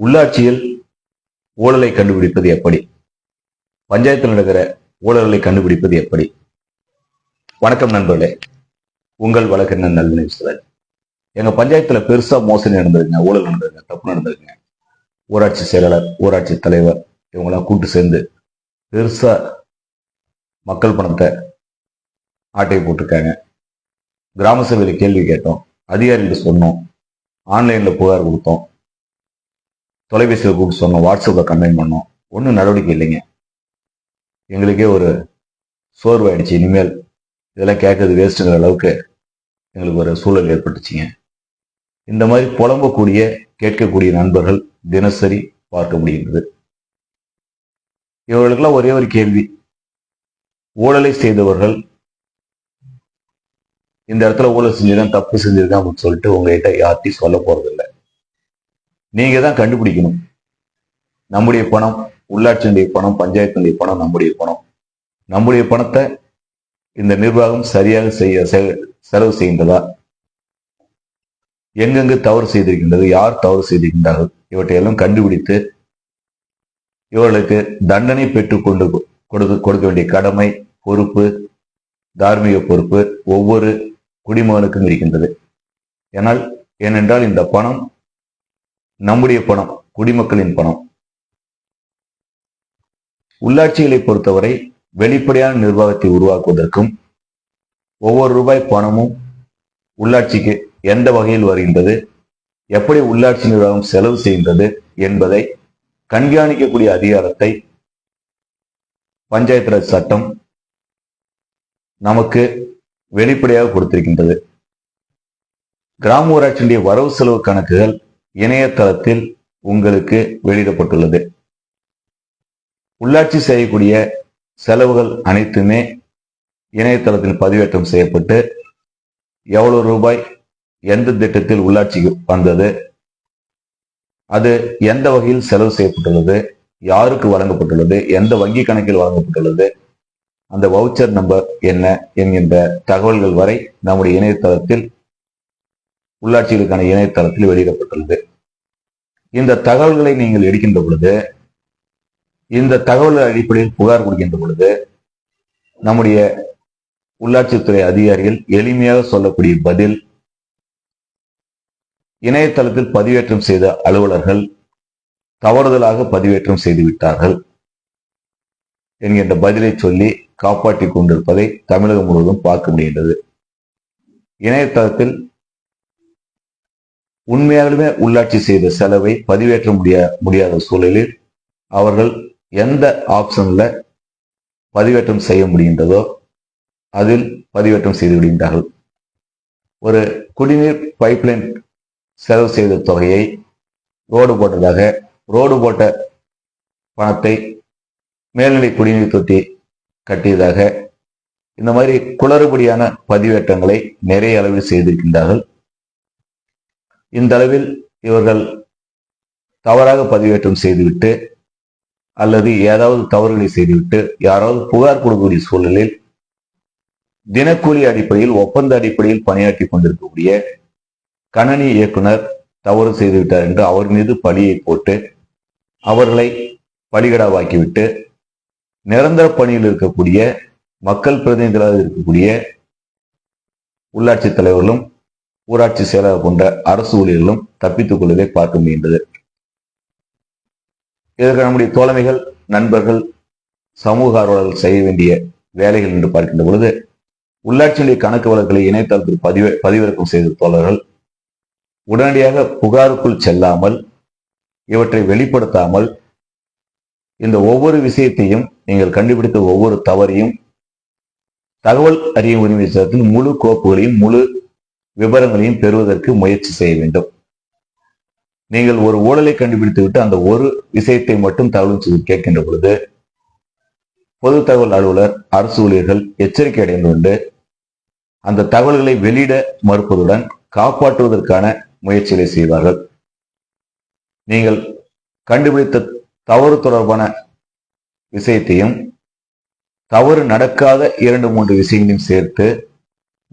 உள்ளாட்சியில் ஊழலை கண்டுபிடிப்பது எப்படி? பஞ்சாயத்தில் நடக்கிற ஊழல்களை கண்டுபிடிப்பது எப்படி? வணக்கம் நண்பர்களே. உங்கள் வழக்கறிஞர் நல்வினை விசுவல் எங்க பஞ்சாயத்துல பெருசா மோசடி நடந்ததுங்க ஊழல் நடந்ததுங்க தப்பு நடந்ததுங்க ஊராட்சி செயலாளர் ஊராட்சி தலைவர் இவங்கெல்லாம் கூட்டு சேர்ந்து பெருசா மக்கள் பணத்தை ஆட்டை போட்டிருக்காங்க. கிராம சபையில கேள்வி கேட்டோம். அதிகாரிகிட்ட சொன்னோம். ஆன்லைன்ல புகார் கொடுத்தோம். தொலைபேசியில் கூப்பிட்டு சொன்னோம். வாட்ஸ்அப்பில் கம்ப்ளைண்ட் பண்ணோம். ஒன்றும் நடவடிக்கை இல்லைங்க. எங்களுக்கே ஒரு சோர்வாயிடுச்சு. இனிமேல் இதெல்லாம் கேட்கறது வேஸ்ட்டுங்கிற அளவுக்கு எங்களுக்கு ஒரு சூழல் ஏற்பட்டுச்சுங்க. இந்த மாதிரி புலம்பக்கூடிய கேட்கக்கூடிய நண்பர்கள் தினசரி பார்க்க முடிகின்றது. இவர்களுக்கெல்லாம் ஒரே ஒரு கேள்வி. ஊழலை செய்தவர்கள் இந்த இடத்துல ஊழல் செஞ்சுதான் தப்பு செஞ்சிருக்கான் அப்படின்னு சொல்லிட்டு உங்ககிட்ட யார்ட்டையும் சொல்ல போறதில்லை. நீங்க தான் கண்டுபிடிக்கணும். நம்முடைய பணம் உள்ளாட்சியுடைய பணம் பஞ்சாயத்துடைய பணம் நம்முடைய பணம். நம்முடைய பணத்தை இந்த நிர்வாகம் சரியாக செய்ய செலவு செய்கின்றதா? எங்கெங்கு தவறு செய்திருக்கின்றது? யார் தவறு செய்திருக்கின்றார்கள்? இவற்றையெல்லாம் கண்டுபிடித்து இவர்களுக்கு தண்டனை பெற்றுக் கொண்டு கொடுக்க கொடுக்க வேண்டிய கடமை பொறுப்பு தார்மீக பொறுப்பு ஒவ்வொரு குடிமகனுக்கும் இருக்கின்றது. ஏனால் ஏனென்றால் இந்த பணம் நம்முடைய பணம் குடிமக்களின் பணம். உள்ளாட்சிகளை பொறுத்தவரை வெளிப்படையான நிர்வாகத்தை உருவாக்குவதற்கும் ஒவ்வொரு ரூபாய் பணமும் உள்ளாட்சிக்கு எந்த வகையில் வருகின்றது எப்படி உள்ளாட்சி நிர்வாகம் செலவு செய்கின்றது என்பதை கண்காணிக்கக்கூடிய அதிகாரத்தை பஞ்சாயத்து ராஜ் சட்டம் நமக்கு வெளிப்படையாக கொடுத்திருக்கின்றது. கிராம ஊராட்சியினுடைய வரவு செலவு கணக்குகள் இணையதளத்தில் உங்களுக்கு வெளியிடப்பட்டுள்ளது. உள்ளாட்சி செய்யக்கூடிய செலவுகள் அனைத்துமே இணையதளத்தில் பதிவேற்றம் செய்யப்பட்டு எவ்வளவு ரூபாய் எந்த திட்டத்தில் உள்ளாட்சிக்கு வந்தது அது எந்த வகையில் செலவு செய்யப்பட்டுள்ளது யாருக்கு வழங்கப்பட்டுள்ளது எந்த வங்கி கணக்கில் வழங்கப்பட்டுள்ளது அந்த வவுச்சர் நம்பர் என்ன என்கின்ற தகவல்கள் வரை நம்முடைய இணையதளத்தில் உள்ளாட்சிகளுக்கான இணையதளத்தில் வெளியிடப்பட்டுள்ளது. இந்த தகவல்களை நீங்கள் எடுக்கின்ற பொழுது இந்த தகவல் அடிப்படையில் புகார் கொடுக்கின்ற பொழுது நம்முடைய உள்ளாட்சித்துறை அதிகாரிகள் எளிமையாக சொல்லக்கூடிய பதில் இணையதளத்தில் பதிவேற்றம் செய்த அலுவலர்கள் தவறுதலாக பதிவேற்றம் செய்து விட்டார்கள் என்கின்ற பதிலை சொல்லி காப்பாற்றிக் கொண்டிருப்பதை தமிழகம் முழுவதும் பார்க்க முடிகின்றது. இணையதளத்தில் உண்மையாலுமே உள்ளாட்சி செய்த செலவை பதிவேற்ற முடிய முடியாத சூழலில் அவர்கள் எந்த ஆப்ஷன்ல பதிவேற்றம் செய்ய முடிகின்றதோ அதில் பதிவேற்றம் செய்து விடுகின்றார்கள். ஒரு குடிநீர் பைப்லைன் செலவு செய்த தொகையை ரோடு போட்டதாக ரோடு போட்ட பணத்தை மேல்நிலை குடிநீர் தொட்டி கட்டியதாக இந்த மாதிரி குளறுபடியான பதிவேற்றங்களை நிறைய அளவில் செய்திருக்கின்றார்கள். இந்த அளவில் இவர்கள் தவறாக பதிவேற்றம் செய்துவிட்டு அல்லது ஏதாவது தவறுகளை செய்துவிட்டு யாராவது புகார் கொடுக்கக்கூடிய சூழலில் தினக்கூலி அடிப்படையில் ஒப்பந்த அடிப்படையில் பணியாற்றி கொண்டிருக்கக்கூடிய கணனி இயக்குனர் தவறு செய்துவிட்டார் என்று அவர் மீது பழியை போட்டு அவர்களை பலிகடாவாக்கிவிட்டு நிரந்தர பணியில் இருக்கக்கூடிய மக்கள் பிரதிநிதிகளாக இருக்கக்கூடிய உள்ளாட்சி தலைவர்களும் ஊராட்சி செயலாளர் போன்ற அரசு ஊழியர்களும் தப்பித்துக் கொள்ளவே பார்க்க முடிகின்றது. இதற்கு நம்முடைய தோழமைகள் நண்பர்கள் சமூக ஆர்வலர்கள் செய்ய வேண்டிய வேலைகள் என்று பார்க்கின்ற பொழுது உள்ளாட்சியுடைய கணக்கு வழக்குகளை இணையதளத்தில் பதிவு பதிவிறக்கம் செய்த தோழர்கள் உடனடியாக புகாருக்குள் செல்லாமல் இவற்றை வெளிப்படுத்தாமல் இந்த ஒவ்வொரு விஷயத்தையும் நீங்கள் கண்டுபிடித்த ஒவ்வொரு தவறையும் தகவல் அறியும் உரிமை சட்டத்தில் முழு கோப்புகளையும் முழு விவரங்களையும் பெறுவதற்கு முயற்சி செய்ய வேண்டும். நீங்கள் ஒரு ஊழலை கண்டுபிடித்து விட்டு அந்த ஒரு விஷயத்தை மட்டும் தகவல் செய்து கேட்கின்ற பொழுது பொது தகவல் அலுவலர் அரசு ஊழியர்கள் எச்சரிக்கை அடைந்து கொண்டு அந்த தகவல்களை வெளியிட மறுப்பதுடன் காப்பாற்றுவதற்கான முயற்சிகளை செய்வார்கள். நீங்கள் கண்டுபிடித்த தவறு தொடர்பான விஷயத்தையும் தவறு நடக்காத இரண்டு மூன்று விஷயங்களையும் சேர்த்து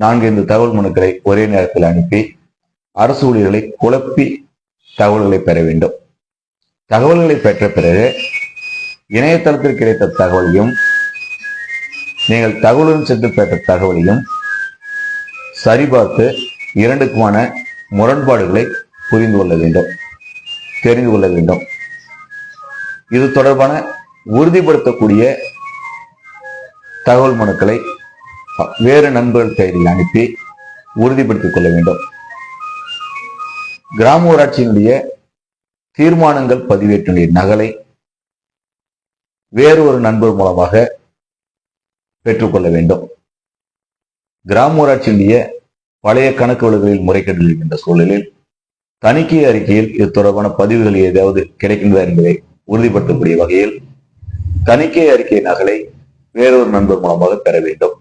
நான்கு ஐந்து தகவல் மனுக்களை ஒரே நேரத்தில் அனுப்பி அரசு ஊழியர்களை குழப்பி தகவல்களை பெற வேண்டும். தகவல்களை பெற்ற பிறகு இணையதளத்தில் கிடைத்த தகவலையும் நீங்கள் தகவலுடன் சென்று பெற்ற தகவலையும் சரிபார்த்து இரண்டுக்குமான முரண்பாடுகளை புரிந்து கொள்ள வேண்டும் தெரிந்து கொள்ள வேண்டும். இது தொடர்பான உறுதிப்படுத்தக்கூடிய தகவல் மனுக்களை வேறு நண்பர்கள் பெயரில் அனுப்பி உறுதிப்படுத்திக் கொள்ள வேண்டும். கிராம ஊராட்சியினுடைய தீர்மானங்கள் பதிவேற்றினுடைய நகலை வேறு ஒரு நண்பர் மூலமாக பெற்றுக்கொள்ள வேண்டும். கிராம ஊராட்சியினுடைய பழைய கணக்கு வழக்குகளில் முறைகேடு இருக்கின்ற சூழலில் தணிக்கை அறிக்கையில் இது தொடர்பான பதிவுகள் ஏதாவது கிடைக்கின்றதா என்பதை உறுதிப்படுத்தக்கூடிய வகையில் தணிக்கை அறிக்கை நகலை வேறொரு நண்பர் மூலமாக பெற வேண்டும்.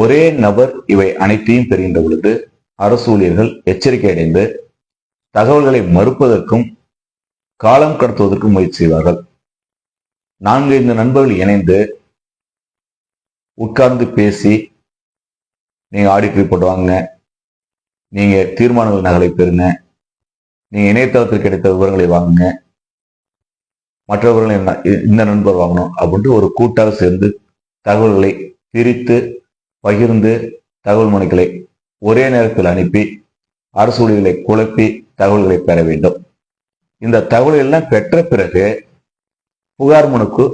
ஒரே நபர் இவை அனைத்தையும் பெறுகின்ற பொழுது அரசு ஊழியர்கள் எச்சரிக்கை அடைந்து தகவல்களை மறுப்பதற்கும் காலம் கடத்துவதற்கும் முயற்சி செய்வார்கள். நான்கு ஐந்து நண்பர்கள் இணைந்து உட்கார்ந்து பேசி நீங்க ஆடிட் ரிப்போர்ட் வாங்க நீங்க தீர்மானங்கள் நகலை பெறுங்க. நீங்க இணையதளத்தில் கிடைத்த விவரங்களை வாங்குங்க. மற்றவர்கள் இந்த நண்பர் வாங்கணும் அப்படின்ட்டு ஒரு கூட்டாக சேர்ந்து தகவல்களை பிரித்து பகிர்ந்து தகவல் மனுக்களை ஒரே நேரத்தில் அனுப்பி அரசு ஊழியர்களை குழப்பி தகவல்களை பெற வேண்டும். இந்த தகவல்கள் எல்லாம் பெற்ற பிறகு புகார் மனுக்கு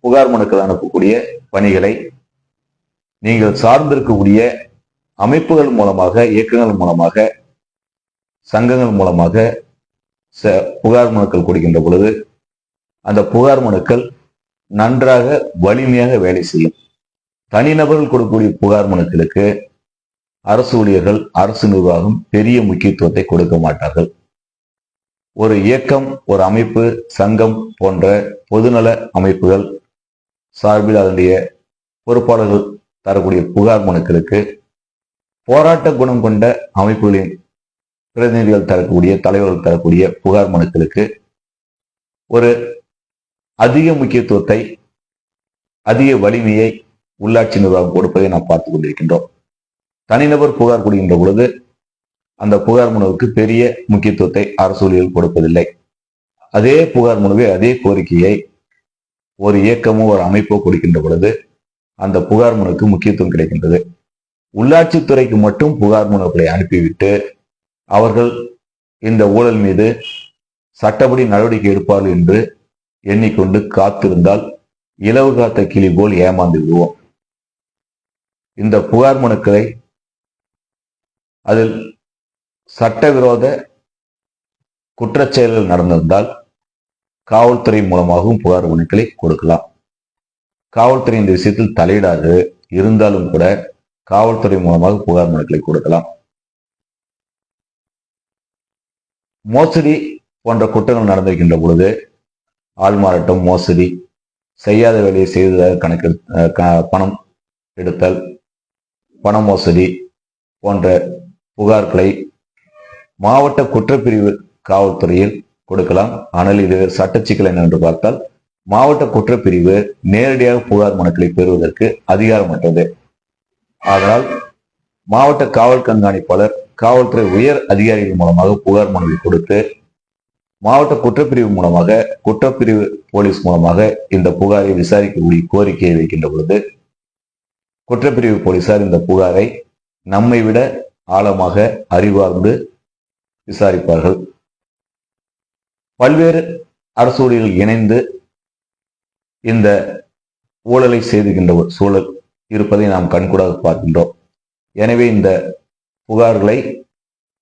புகார் மனுக்கள் அனுப்பக்கூடிய பணிகளை நீங்கள் சார்ந்திருக்கக்கூடிய அமைப்புகள் மூலமாக இயக்கங்கள் மூலமாக சங்கங்கள் மூலமாக ச- புகார் மனுக்கள் கொடுக்கின்ற பொழுது அந்த புகார் மனுக்கள் நன்றாக வலிமையாக வேலை செய்யும். தனிநபர்கள் கொடுக்கக்கூடிய புகார் மனுக்களுக்கு அரசு ஊழியர்கள் அரசு நிர்வாகம் பெரிய முக்கியத்துவத்தை கொடுக்க மாட்டார்கள். ஒரு இயக்கம் ஒரு அமைப்பு சங்கம் போன்ற பொதுநல அமைப்புகள் சார்பில் அதனுடைய பொறுப்பாளர்கள் தரக்கூடிய புகார் மனுக்களுக்கு போராட்ட குணம் கொண்ட அமைப்புகளின் பிரதிநிதிகள் தரக்கூடிய தலைவர்கள் தரக்கூடிய புகார் மனுக்களுக்கு ஒரு அதிக முக்கியத்துவத்தை அதிக வலிமையை உள்ளாட்சி நிர்வாகம் கொடுப்பதை நாம் பார்த்து கொண்டிருக்கின்றோம். தனிநபர் புகார் கொடுக்கின்ற பொழுது அந்த புகார் மனுவுக்கு பெரிய முக்கியத்துவத்தை அரசு கொடுப்பதில்லை. அதே புகார் மனுவை அதே கோரிக்கையை ஒரு இயக்கமோ ஒரு அமைப்போ கொடுக்கின்ற பொழுது அந்த புகார் மனுக்கு முக்கியத்துவம் கிடைக்கின்றது. உள்ளாட்சித்துறைக்கு மட்டும் புகார் மனுக்களை அனுப்பிவிட்டு அவர்கள் இந்த ஊழல் மீது சட்டப்படி நடவடிக்கை எடுப்பார்கள் என்று எண்ணிக்கொண்டு காத்திருந்தால் இலவு காத்த கிளி போல் ஏமாந்து விடுவோம். இந்த புகார் மனுக்களை அதில் சட்டவிரோத குற்றச்செயல்கள் நடந்திருந்தால் காவல்துறை மூலமாகவும் புகார் மனுக்களை கொடுக்கலாம். காவல்துறை இந்த விஷயத்தில் தலையிடாது இருந்தாலும் கூட காவல்துறை மூலமாக புகார் மனுக்களை கொடுக்கலாம். மோசடி போன்ற குற்றங்கள் நடந்திருக்கின்ற பொழுது ஆள்மாறாட்டம் மோசடி செய்யாத வேலையை செய்ததாக கணக்கு க- பணம் எடுத்தல் பண மோசடி போன்ற புகார்களை மாவட்ட குற்றப்பிரிவு காவல்துறையில் கொடுக்கலாம். ஆனால் இது சட்ட சிக்கல் என்னவென்று பார்த்தால் மாவட்ட குற்றப்பிரிவு நேரடியாக புகார் மனுக்களை பெறுவதற்கு அதிகாரமற்றது. அதனால் மாவட்ட காவல் கண்காணிப்பாளர் காவல்துறை உயர் அதிகாரிகள் மூலமாக புகார் மனுவை கொடுத்து மாவட்ட குற்றப்பிரிவு மூலமாக குற்றப்பிரிவு போலீஸ் மூலமாக இந்த புகாரை விசாரிக்கக்கூடிய கோரிக்கையை வைக்கின்ற பொழுது குற்றப்பிரிவு போலீசார் இந்த புகாரை நம்மை விட ஆழமாக அறிவார்ந்து விசாரிப்பார்கள். பல்வேறு அரசு ஊழியர்கள் இணைந்து இந்த ஊழலை செய்துகின்ற ஒரு சூழல் இருப்பதை நாம் கண்கூடாக பார்க்கின்றோம். எனவே இந்த புகார்களை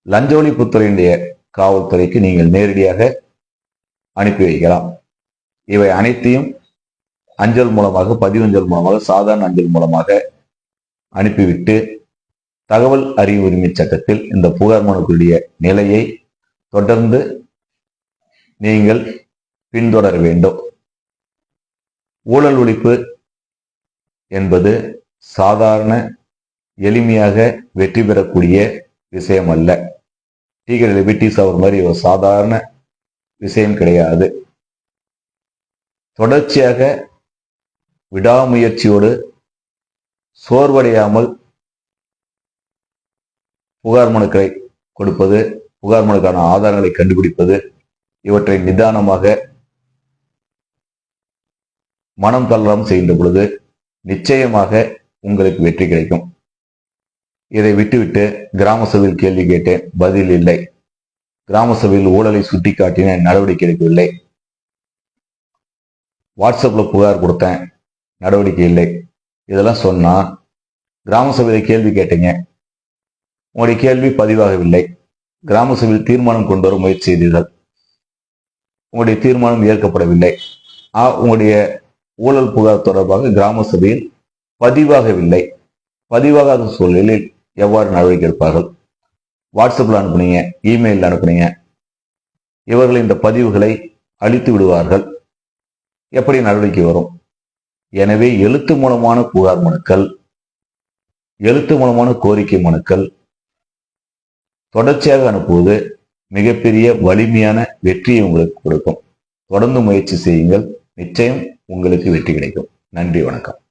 லஞ்ச ஒழிப்புத்துறையினுடைய காவல்துறைக்கு நீங்கள் நேரடியாக அனுப்பி வைக்கலாம். இவை அனைத்தையும் அஞ்சல் மூலமாக பதிவஞ்சல் மூலமாக சாதாரண அஞ்சல் மூலமாக அனுப்பிவிட்டு தகவல் அறிவு உரிமை சட்டத்தில் இந்த புகார் மனுக்களுடைய நிலையை தொடர்ந்து நீங்கள் பின்தொடர வேண்டும். ஊழல் ஒழிப்பு என்பது சாதாரண எளிமையாக வெற்றி பெறக்கூடிய விஷயம் அல்ல டீகர் லிபிட்டிஸ் அவர் மாதிரி ஒரு சாதாரண விஷயம் கிடையாது. தொடர்ச்சியாக விடாமுயற்சியோடு சோர்வடையாமல் புகார் மனுக்களை கொடுப்பது புகார் மனுக்கான ஆதாரங்களை கண்டுபிடிப்பது இவற்றை நிதானமாக மனம் தளராமல் செய்கின்ற பொழுது நிச்சயமாக உங்களுக்கு வெற்றி கிடைக்கும். இதை விட்டுவிட்டு கிராம சபையில் கேள்வி கேட்டேன் பதில் இல்லை. கிராம சபையில் ஊழலை சுட்டிக்காட்டின நடவடிக்கை எடுக்கவில்லை. வாட்ஸ்அப்ல புகார் கொடுத்தேன் நடவடிக்கை இல்லை. இதெல்லாம் சொன்னா கிராம சபையில கேள்வி கேட்டீங்க. உங்களுடைய கேள்வி பதிவாகவில்லை. கிராம சபையில் தீர்மானம் கொண்டு வர முயற்சி செய்தீர்கள். உங்களுடைய தீர்மானம் ஏற்கப்படவில்லை. ஆ, உங்களுடைய ஊழல் புகார் தொடர்பாக கிராம சபையில் பதிவாகவில்லை. பதிவாகாத சூழலில் எவ்வாறு நடவடிக்கை எடுப்பார்கள்? வாட்ஸ்அப்பில் அனுப்புனீங்க இமெயிலில் அனுப்புனீங்க. இவர்கள் இந்த பதிவுகளை அழித்து விடுவார்கள். எப்படி நடவடிக்கை வரும்? எனவே எழுத்து மூலமான புகார் மனுக்கள் எழுத்து மூலமான கோரிக்கை மனுக்கள் தொடர்ச்சியாக அனுப்புவது மிகப்பெரிய வலிமையான வெற்றியை உங்களுக்கு கொடுக்கும். தொடர்ந்து முயற்சி செய்யுங்கள். நிச்சயம் உங்களுக்கு வெற்றி கிடைக்கும். நன்றி வணக்கம்.